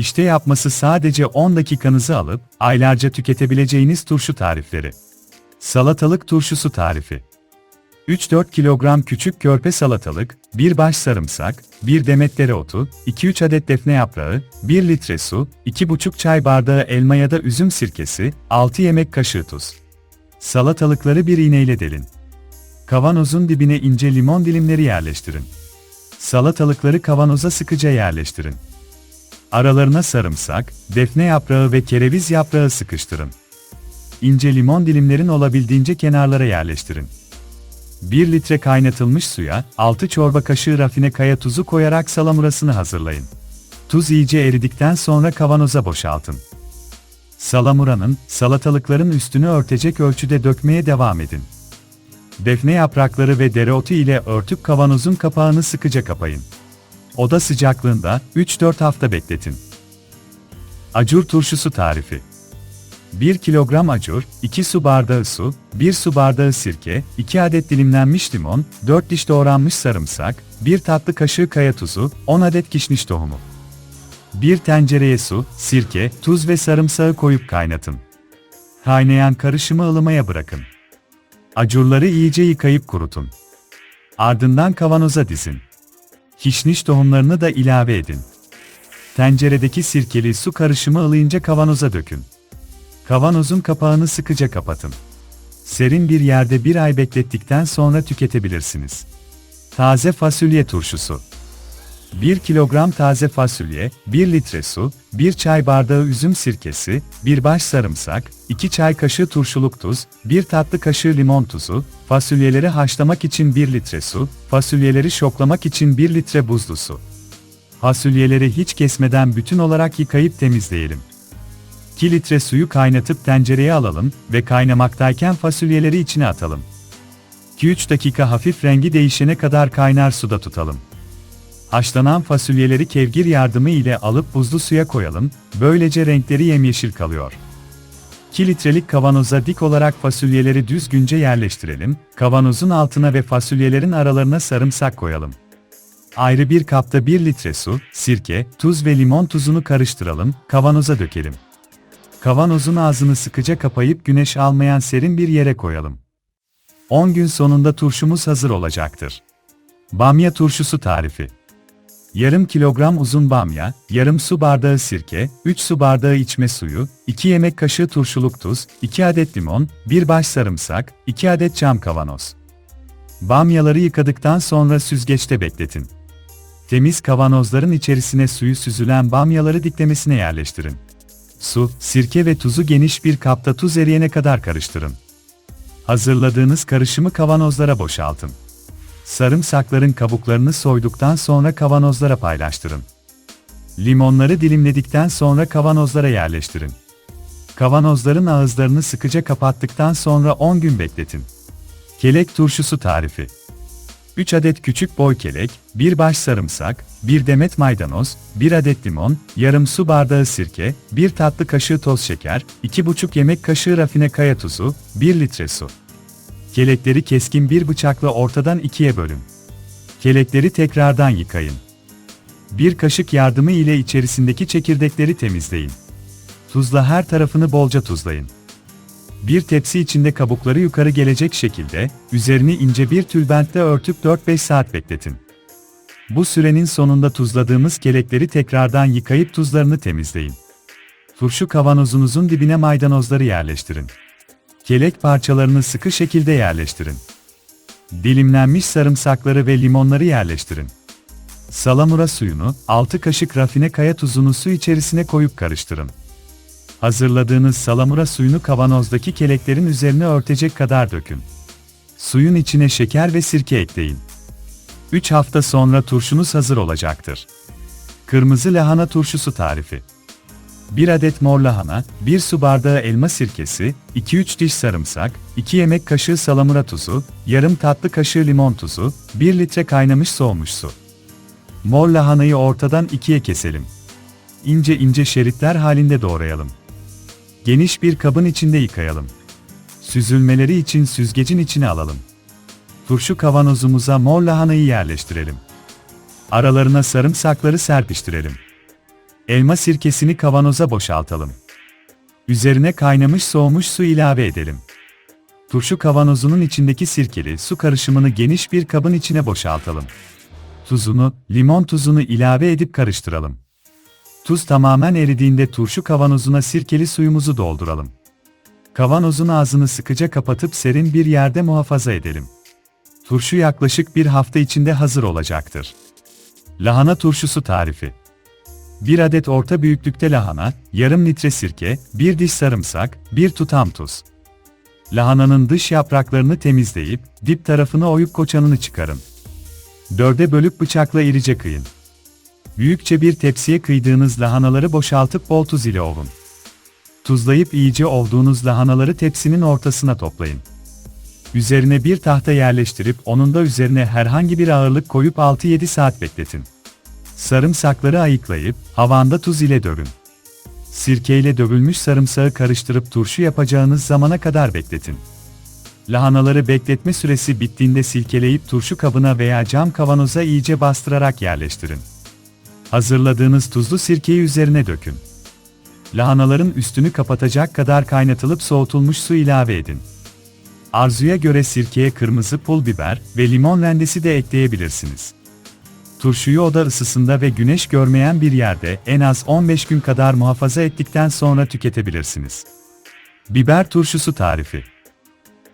İşte yapması sadece 10 dakikanızı alıp aylarca tüketebileceğiniz turşu tarifleri. Salatalık turşusu tarifi. 3-4 kilogram küçük körpe salatalık, 1 baş sarımsak, 1 demet dereotu, 2-3 adet defne yaprağı, 1 litre su, 2,5 çay bardağı elma ya da üzüm sirkesi, 6 yemek kaşığı tuz. Salatalıkları bir iğneyle delin. Kavanozun dibine ince limon dilimleri yerleştirin. Salatalıkları kavanoza sıkıca yerleştirin. Aralarına sarımsak, defne yaprağı ve kereviz yaprağı sıkıştırın. İnce limon dilimlerin olabildiğince kenarlara yerleştirin. 1 litre kaynatılmış suya 6 çorba kaşığı rafine kaya tuzu koyarak salamurasını hazırlayın. Tuz iyice eridikten sonra kavanoza boşaltın. Salamuranın, salatalıkların üstünü örtecek ölçüde dökmeye devam edin. Defne yaprakları ve dereotu ile örtüp kavanozun kapağını sıkıca kapayın. Oda sıcaklığında 3-4 hafta bekletin. Acur turşusu tarifi 1 kilogram acur, 2 su bardağı su, 1 su bardağı sirke, 2 adet dilimlenmiş limon, 4 diş doğranmış sarımsak, 1 tatlı kaşığı kaya tuzu, 10 adet kişniş tohumu. Bir tencereye su, sirke, tuz ve sarımsağı koyup kaynatın. Kaynayan karışımı ılımaya bırakın. Acurları iyice yıkayıp kurutun. Ardından kavanoza dizin. Kişniş tohumlarını da ilave edin. Tenceredeki sirkeli su karışımı ılıyınca kavanoza dökün. Kavanozun kapağını sıkıca kapatın. Serin bir yerde bir ay beklettikten sonra tüketebilirsiniz. Taze fasulye turşusu 1 kilogram taze fasulye, 1 litre su, 1 çay bardağı üzüm sirkesi, 1 baş sarımsak, 2 çay kaşığı turşuluk tuz, 1 tatlı kaşığı limon tuzu, fasulyeleri haşlamak için 1 litre su, fasulyeleri şoklamak için 1 litre buzlu su. Fasulyeleri hiç kesmeden bütün olarak yıkayıp temizleyelim. 2 litre suyu kaynatıp tencereye alalım ve kaynamaktayken fasulyeleri içine atalım. 2-3 dakika hafif rengi değişene kadar kaynar suda tutalım. Haşlanan fasulyeleri kevgir yardımı ile alıp buzlu suya koyalım, böylece renkleri yemyeşil kalıyor. 2 litrelik kavanoza dik olarak fasulyeleri düzgünce yerleştirelim, kavanozun altına ve fasulyelerin aralarına sarımsak koyalım. Ayrı bir kapta 1 litre su, sirke, tuz ve limon tuzunu karıştıralım, kavanoza dökelim. Kavanozun ağzını sıkıca kapayıp güneş almayan serin bir yere koyalım. 10 gün sonunda turşumuz hazır olacaktır. Bamya turşusu tarifi. Yarım kilogram uzun bamya, yarım su bardağı sirke, 3 su bardağı içme suyu, 2 yemek kaşığı turşuluk tuz, 2 adet limon, 1 baş sarımsak, 2 adet cam kavanoz. Bamyaları yıkadıktan sonra süzgeçte bekletin. Temiz kavanozların içerisine suyu süzülen bamyaları diklemesine yerleştirin. Su, sirke ve tuzu geniş bir kapta tuz eriyene kadar karıştırın. Hazırladığınız karışımı kavanozlara boşaltın. Sarımsakların kabuklarını soyduktan sonra kavanozlara paylaştırın. Limonları dilimledikten sonra kavanozlara yerleştirin. Kavanozların ağızlarını sıkıca kapattıktan sonra 10 gün bekletin. Kelek turşusu tarifi 3 adet küçük boy kelek, 1 baş sarımsak, 1 demet maydanoz, 1 adet limon, yarım su bardağı sirke, 1 tatlı kaşığı toz şeker, 2,5 yemek kaşığı rafine kaya tuzu, 1 litre su. Kelekleri keskin bir bıçakla ortadan ikiye bölün. Kelekleri tekrardan yıkayın. Bir kaşık yardımı ile içerisindeki çekirdekleri temizleyin. Tuzla her tarafını bolca tuzlayın. Bir tepsi içinde kabukları yukarı gelecek şekilde, üzerini ince bir tülbentle örtüp 4-5 saat bekletin. Bu sürenin sonunda tuzladığımız kelekleri tekrardan yıkayıp tuzlarını temizleyin. Turşu kavanozunuzun dibine maydanozları yerleştirin. Kelek parçalarını sıkı şekilde yerleştirin. Dilimlenmiş sarımsakları ve limonları yerleştirin. Salamura suyunu, 6 kaşık rafine kaya tuzunu su içerisine koyup karıştırın. Hazırladığınız salamura suyunu kavanozdaki keleklerin üzerine örtecek kadar dökün. Suyun içine şeker ve sirke ekleyin. 3 hafta sonra turşunuz hazır olacaktır. Kırmızı lahana turşusu tarifi. 1 adet mor lahana, 1 su bardağı elma sirkesi, 2-3 diş sarımsak, 2 yemek kaşığı salamura tuzu, yarım tatlı kaşığı limon tuzu, 1 litre kaynamış soğumuş su. Mor lahanayı ortadan ikiye keselim. İnce ince şeritler halinde doğrayalım. Geniş bir kabın içinde yıkayalım. Süzülmeleri için süzgecin içine alalım. Turşu kavanozumuza mor lahanayı yerleştirelim. Aralarına sarımsakları serpiştirelim. Elma sirkesini kavanoza boşaltalım. Üzerine kaynamış soğumuş su ilave edelim. Turşu kavanozunun içindeki sirkeli su karışımını geniş bir kabın içine boşaltalım. Tuzunu, limon tuzunu ilave edip karıştıralım. Tuz tamamen eridiğinde turşu kavanozuna sirkeli suyumuzu dolduralım. Kavanozun ağzını sıkıca kapatıp serin bir yerde muhafaza edelim. Turşu yaklaşık bir hafta içinde hazır olacaktır. Lahana turşusu tarifi 1 adet orta büyüklükte lahana, yarım litre sirke, 1 diş sarımsak, 1 tutam tuz. Lahananın dış yapraklarını temizleyip, dip tarafını oyup koçanını çıkarın. Dörde bölüp bıçakla irice kıyın. Büyükçe bir tepsiye kıydığınız lahanaları boşaltıp bol tuz ile ovun. Tuzlayıp iyice ovduğunuz lahanaları tepsinin ortasına toplayın. Üzerine bir tahta yerleştirip onun da üzerine herhangi bir ağırlık koyup 6-7 saat bekletin. Sarımsakları ayıklayıp havanda tuz ile dövün. Sirkeyle dövülmüş sarımsağı karıştırıp turşu yapacağınız zamana kadar bekletin. Lahanaları bekletme süresi bittiğinde silkeleyip turşu kabına veya cam kavanoza iyice bastırarak yerleştirin. Hazırladığınız tuzlu sirkeyi üzerine dökün. Lahanaların üstünü kapatacak kadar kaynatılıp soğutulmuş su ilave edin. Arzuya göre sirkeye kırmızı pul biber ve limon rendesi de ekleyebilirsiniz. Turşuyu oda ısısında ve güneş görmeyen bir yerde en az 15 gün kadar muhafaza ettikten sonra tüketebilirsiniz. Biber turşusu tarifi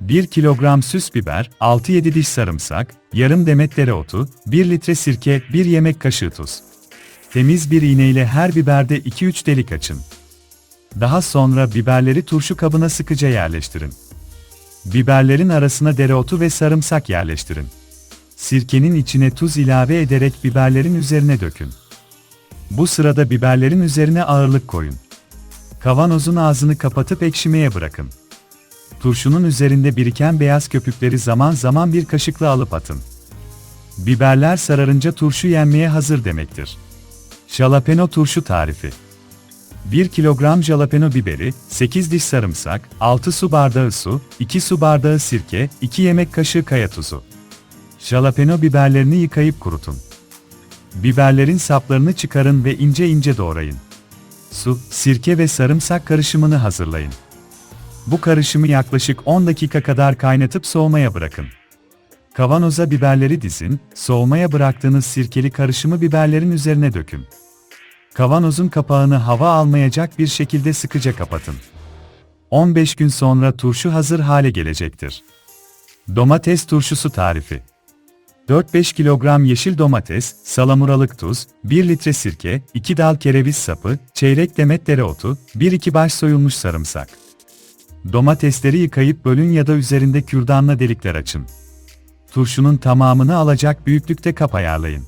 1 kilogram süs biber, 6-7 diş sarımsak, yarım demet dereotu, 1 litre sirke, 1 yemek kaşığı tuz. Temiz bir iğneyle her biberde 2-3 delik açın. Daha sonra biberleri turşu kabına sıkıca yerleştirin. Biberlerin arasına dereotu ve sarımsak yerleştirin. Sirkenin içine tuz ilave ederek biberlerin üzerine dökün. Bu sırada biberlerin üzerine ağırlık koyun. Kavanozun ağzını kapatıp ekşimeye bırakın. Turşunun üzerinde biriken beyaz köpükleri zaman zaman bir kaşıkla alıp atın. Biberler sararınca turşu yenmeye hazır demektir. Jalapeno turşu tarifi 1 kilogram jalapeno biberi, 8 diş sarımsak, 6 su bardağı su, 2 su bardağı sirke, 2 yemek kaşığı kaya tuzu. Jalapeno biberlerini yıkayıp kurutun. Biberlerin saplarını çıkarın ve ince ince doğrayın. Su, sirke ve sarımsak karışımını hazırlayın. Bu karışımı yaklaşık 10 dakika kadar kaynatıp soğumaya bırakın. Kavanoza biberleri dizin, soğumaya bıraktığınız sirkeli karışımı biberlerin üzerine dökün. Kavanozun kapağını hava almayacak bir şekilde sıkıca kapatın. 15 gün sonra turşu hazır hale gelecektir. Domates turşusu tarifi 4-5 kilogram yeşil domates, salamuralık tuz, 1 litre sirke, 2 dal kereviz sapı, çeyrek demet dereotu, 1-2 baş soyulmuş sarımsak. Domatesleri yıkayıp bölün ya da üzerinde kürdanla delikler açın. Turşunun tamamını alacak büyüklükte kap ayarlayın.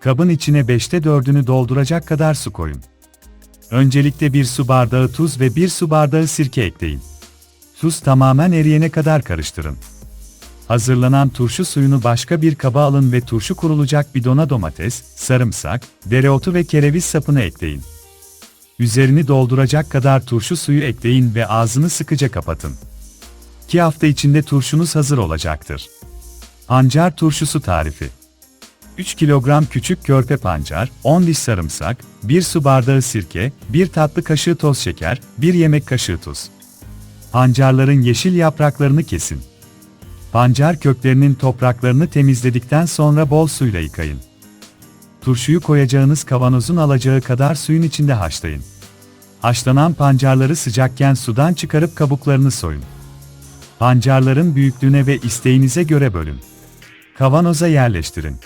Kabın içine 5'te 4'ünü dolduracak kadar su koyun. Öncelikle bir su bardağı tuz ve bir su bardağı sirke ekleyin. Tuz tamamen eriyene kadar karıştırın. Hazırlanan turşu suyunu başka bir kaba alın ve turşu kurulacak bidona domates, sarımsak, dereotu ve kereviz sapını ekleyin. Üzerini dolduracak kadar turşu suyu ekleyin ve ağzını sıkıca kapatın. 2 hafta içinde turşunuz hazır olacaktır. Pancar turşusu tarifi 3 kilogram küçük körpe pancar, 10 diş sarımsak, 1 su bardağı sirke, 1 tatlı kaşığı toz şeker, 1 yemek kaşığı tuz. Pancarların yeşil yapraklarını kesin. Pancar köklerinin topraklarını temizledikten sonra bol suyla yıkayın. Turşuyu koyacağınız kavanozun alacağı kadar suyun içinde haşlayın. Haşlanan pancarları sıcakken sudan çıkarıp kabuklarını soyun. Pancarların büyüklüğüne ve isteğinize göre bölün. Kavanoza yerleştirin.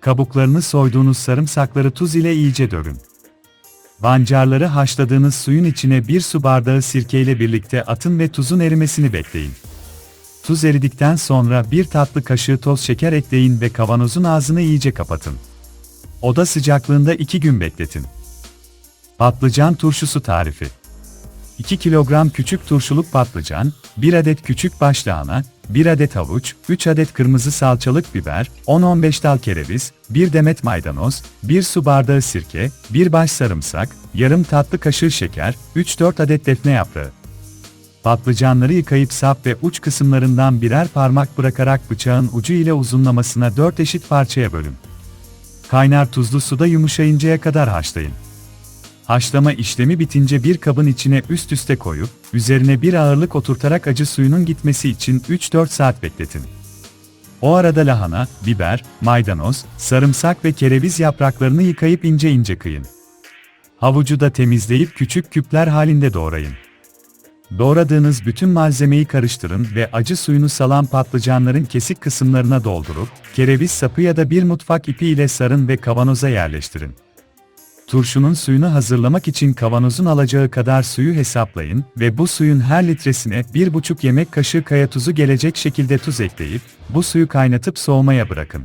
Kabuklarını soyduğunuz sarımsakları tuz ile iyice dövün. Pancarları haşladığınız suyun içine bir su bardağı sirke ile birlikte atın ve tuzun erimesini bekleyin. Tuz eridikten sonra bir tatlı kaşığı toz şeker ekleyin ve kavanozun ağzını iyice kapatın. Oda sıcaklığında 2 gün bekletin. Patlıcan turşusu tarifi 2 kilogram küçük turşuluk patlıcan, 1 adet küçük baş lahana, 1 adet havuç, 3 adet kırmızı salçalık biber, 10-15 dal kereviz, 1 demet maydanoz, 1 su bardağı sirke, 1 baş sarımsak, yarım tatlı kaşığı şeker, 3-4 adet defne yaprağı. Patlıcanları yıkayıp sap ve uç kısımlarından birer parmak bırakarak bıçağın ucu ile uzunlamasına 4 eşit parçaya bölün. Kaynar tuzlu suda yumuşayıncaya kadar haşlayın. Haşlama işlemi bitince bir kabın içine üst üste koyup, üzerine bir ağırlık oturtarak acı suyunun gitmesi için 3-4 saat bekletin. O arada lahana, biber, maydanoz, sarımsak ve kereviz yapraklarını yıkayıp ince ince kıyın. Havucu da temizleyip küçük küpler halinde doğrayın. Doğradığınız bütün malzemeyi karıştırın ve acı suyunu salan patlıcanların kesik kısımlarına doldurup, kereviz sapı ya da bir mutfak ipi ile sarın ve kavanoza yerleştirin. Turşunun suyunu hazırlamak için kavanozun alacağı kadar suyu hesaplayın ve bu suyun her litresine 1,5 yemek kaşığı kaya tuzu gelecek şekilde tuz ekleyip, bu suyu kaynatıp soğumaya bırakın.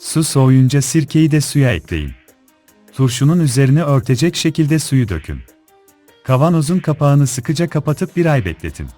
Su soğuyunca sirkeyi de suya ekleyin. Turşunun üzerine örtecek şekilde suyu dökün. Kavanozun kapağını sıkıca kapatıp bir ay bekletin.